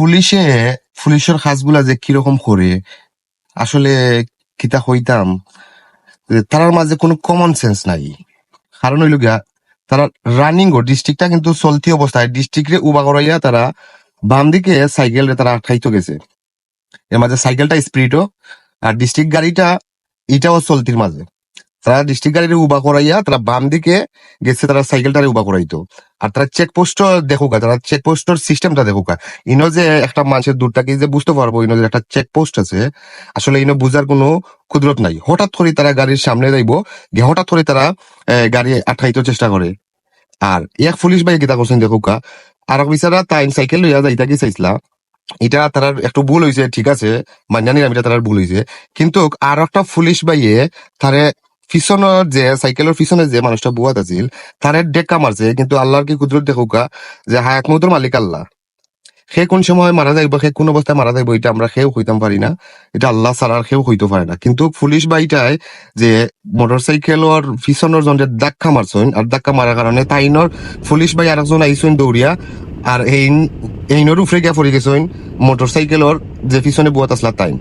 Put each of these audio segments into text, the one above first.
পুলিশে, পুলিশের কাজগুলা যে কীরকম করে, আসলে কিতা হইতাম তারার মাঝে কোনো কমন সেন্স নাই। কারণ হইল গিয়া, তারা রানিং ও ডিস্ট্রিক্টটা কিন্তু চলতি অবস্থায় ডিস্ট্রিক্টে উবা করাইয়া তারা বাম দিকে সাইকেল তারা আটকাইতো গেছে। এর মাঝে সাইকেলটা স্পিডও আর ডিস্ট্রিক্ট গাড়িটা, এটাও চলতির মাঝে। তারা ডিস্ট্রিক্ট গাড়ির উবা করাইয়া তারা বাম দিকে গেছে, তারা সাইকেলটারে উবা করাইতো। আর তারা চেকপোস্ট দেখুক তারা চেকপোস্টের সিস্টেমটা দেখুক। ইনো যে একটা মানুষের দূর থেকে যে বুঝতে পারব, ইনো যে একটা চেকপোস্ট আছে, আসলে ইনো বুঝার কোনো কুদরত নাই। হঠাৎ করে তারা গাড়ির সামনে যাইবো, গিয়ে হঠাৎ করে তারা গাড়ি আটকাইতে চেষ্টা করে। আর এক পুলিশ ভাই গীতা করছেন দেখুক আর বিচারা তাই সাইকেল লইয়া যাইতা কি চাইছিলা। এটা তার একটু ভুল হয়েছে ঠিক আছে মান্যানি আমি তার ভুল হয়েছে কিন্তু আর একটা পুলিশ ভাইয়ে তারে পিছনের যে সাইকেলের পিছনে যে মানুষটা বুয়াত আছিল তারে ডেকা মারছে কিন্তু আল্লাহর কি কুদরত দেখুকা যে হায়াত মতুর মালিক আল্লাহ। সে কোন সময় মারা যাইব সে কোন অবস্থায় মারা যাইব এটা আমরা সেও হইতাম পারি না। এটা আল্লাহ ছাড়ার সেও হইতে পারে না। কিন্তু পুলিশ বাইটায় যে মোটর সাইকেলের পিছনের জনে ধাক্কা মারছেন আর ধাক্কা মারার কারণে তাইনর পুলিশ বাই আরেকজন আইসেন দৌড়িয়া আর এই এইনর উপরে গিয়া পড়ে গেছেন মোটর সাইকেলের যে পিছনে বুয়াত আসলা তাই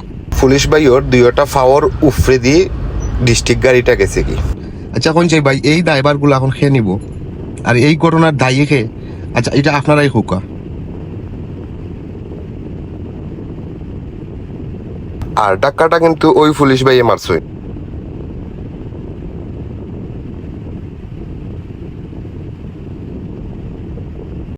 পুলিশ বাইর দুইটা ফাওয়ার উফরে দিয়ে ডিস্ট্রিক্ট গাড়িটা গেছে কি? আচ্ছা এখন যে ভাই এই ড্রাইভারগুলো এখন খেয়ে নিব। আর এই ঘটনার দায়ী খেয়ে আচ্ছা এটা আপনারাই হোকা। আর ডাক্কাটা কিন্তু ওই পুলিশ ভাইয়ে মারছে।